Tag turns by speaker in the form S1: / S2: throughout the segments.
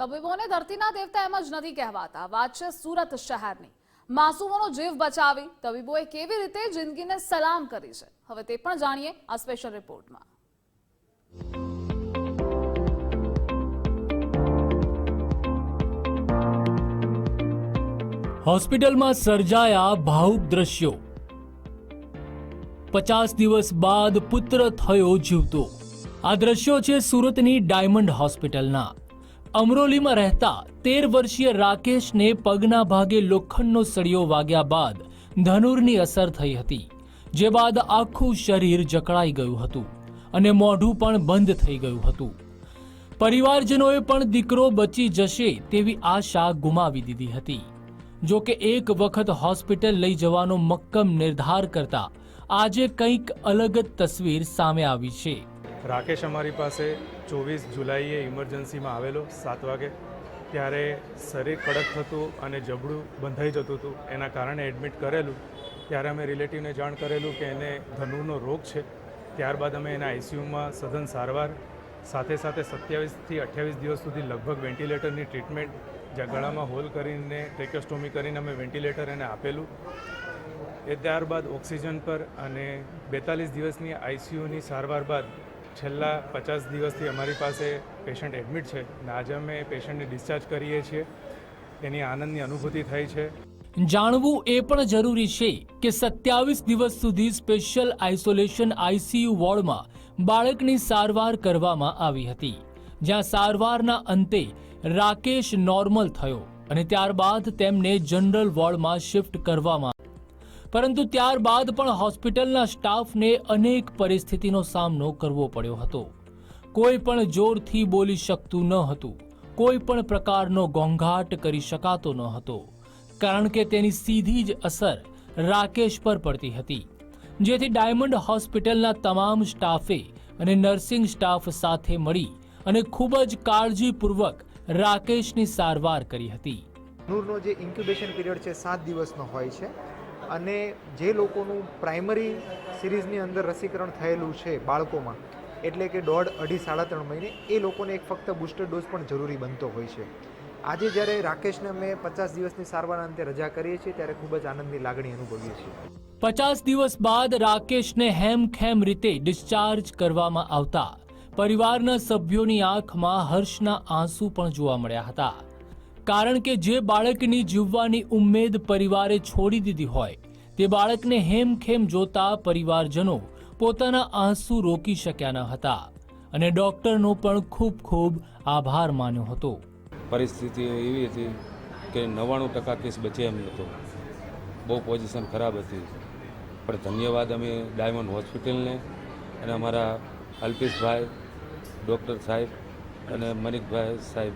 S1: તબીબોને ધરતીના દેવતા એમ જ નથી કહેવાતા. વાત છે સુરત શહેરની. માસુમોનો જીવ બચાવી તબીબોએ કેવી રીતે જિંદગીને સલામ કરી છે? હવે તે પણ જાણીએ આ સ્પેશિયલ રિપોર્ટમાં
S2: હોસ્પિટલમાં સર્જાયા ભાવુક દ્રશ્યો. પચાસ દિવસ બાદ પુત્ર થયો જીવતો. આ દ્રશ્યો છે સુરતની ડાયમંડ હોસ્પિટલના. અમરોલીમાં રહેતા તેર વર્ષીય રાકેશને પગના ભાગે લોખંડનો સળિયો વાગ્યા બાદ ધનુરની અસર થઈ હતી, જે બાદ આખું શરીર જકડાઈ ગયું હતું અને મોઢું પણ બંધ થઈ ગયું હતું. પરિવારજનોએ પણ દીકરો બચી જશે તેવી આશા ગુમાવી દીધી હતી. જો કે એક વખત હોસ્પિટલ લઈ જવાનો મક્કમ નિર્ધાર કરતા આજે કંઈક અલગ જ તસવીર સામે આવી છે.
S3: રાકેશ અમારી પાસે ચોવીસ જુલાઈએ ઇમરજન્સીમાં આવેલો, સાત વાગે. ત્યારે શરીર કડક થતું અને જબડું બંધાઈ જતું હતું. એના કારણે એડમિટ કરેલું. ત્યારે અમે રિલેટિવને જાણ કરેલું કે એને ધનુરનો રોગ છે. ત્યારબાદ અમે એના આઈસીયુમાં સઘન સારવાર, સાથે સાથે સત્યાવીસથી અઠ્યાવીસ દિવસ સુધી લગભગ વેન્ટિલેટરની ટ્રીટમેન્ટ જ્યાં ગળામાં હોલ કરીને ટેકોસ્ટોમી કરીને અમે વેન્ટિલેટર એને આપેલું. એ ત્યારબાદ ઓક્સિજન પર અને બેતાલીસ દિવસની આઈસીયુની સારવાર બાદ છેલ્લા પચાસ દિવસથી અમારી પાસે પેશન્ટ એડમિટ છે. અને આજે અમે પેશન્ટને ડિસ્ચાર્જ કરીએ છીએ. એની આનંદની અનુભૂતિ થઈ છે.
S2: જાણવું એ પણ જરૂરી છે કે સત્યાવીસ દિવસ સુધી સ્પેશિયલ આઇસોલેશન આઈસીયુ વોર્ડમાં બાળકની સારવાર કરવામાં આવી હતી. જ્યાં સારવારના અંતે રાકેશ નોર્મલ થયો અને ત્યારબાદ તેમને જનરલ વોર્ડમાં શિફ્ટ કરવામાં પરંતુ ત્યારબાદ પણ હોસ્પિટલના સ્ટાફને અનેક પરિસ્થિતિનો સામનો કરવો પડ્યો હતો. કોઈ પણ જોરથી બોલી શકતું ન હતું. કોઈ પણ પ્રકારનો ઘોંઘાટ કરી શકાતો ન હતો. કારણ કે તેની સીધી જ અસર રાકેશ પર પડતી હતી. જેથી ડાયમંડ હોસ્પિટલના તમામ સ્ટાફે અને નર્સિંગ સ્ટાફ સાથે મળી અને ખૂબ જ કાળજીપૂર્વક રાકેશની સારવાર કરી હતી.
S4: નૂરનો જે ઇન્ક્યુબેશન પીરિયડ છે, સાત દિવસનો હોય છે. અને જે લોકોનું પ્રાઇમરી સિરીઝની અંદર રસીકરણ થયેલું છે બાળકોમાં, એટલે કે દોઢ અઢી સાડા ત્રણ મહિને, એ લોકોને એક ફક્ત બૂસ્ટર ડોઝ પણ જરૂરી બનતો હોય છે. આજે જ્યારે રાકેશને અમે પચાસ દિવસની સારવાર અંતે રજા કરીએ છીએ, ત્યારે ખૂબ જ આનંદની લાગણી અનુભવીએ છીએ.
S2: પચાસ દિવસ બાદ રાકેશને હેમખેમ રીતે ડિસ્ચાર્જ કરવામાં આવતા પરિવારના સભ્યોની આંખમાં હર્ષના આંસુ પણ જોવા મળ્યા હતા. કારણ કે જે બાળકની જીવવાની ઉમ્મેદ પરિવારે છોડી દીધી હોય, તે બાળકને હેમખેમ જોતા પરિવારજનો પોતાના આંસુ રોકી શક્યા ન હતા અને ડોક્ટરનો પણ ખૂબ ખૂબ આભાર માન્યો હતો.
S5: પરિસ્થિતિ એવી હતી કે નવ્વાણું ટકા કેસ બચે એમ નહોતો. બહુ પોઝિશન ખરાબ હતી. પણ ધન્યવાદ અમે ડાયમંડ હોસ્પિટલને અને અમારા અલ્પેશભાઈ, ડૉક્ટર સાહેબ અને મનિકભાઈ સાહેબ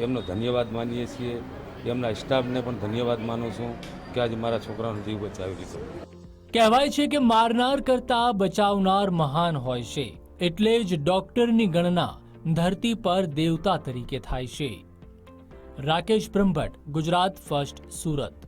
S5: એમનો ધન્યવાદ માનીએ છીએ. એમના સ્ટાફને પણ ધન્યવાદ માનું છું કે આજે મારા છોકરાનો જીવ બચાવી લીધો.
S2: કહેવાય છે કે મારનાર કરતા બચાવનાર મહાન હોય છે. એટલે જ ડોક્ટરની ગણના ધરતી પર દેવતા તરીકે થાય છે. રાકેશ બ્રહ્મભટ્ટ, ગુજરાત ફર્સ્ટ, સુરત.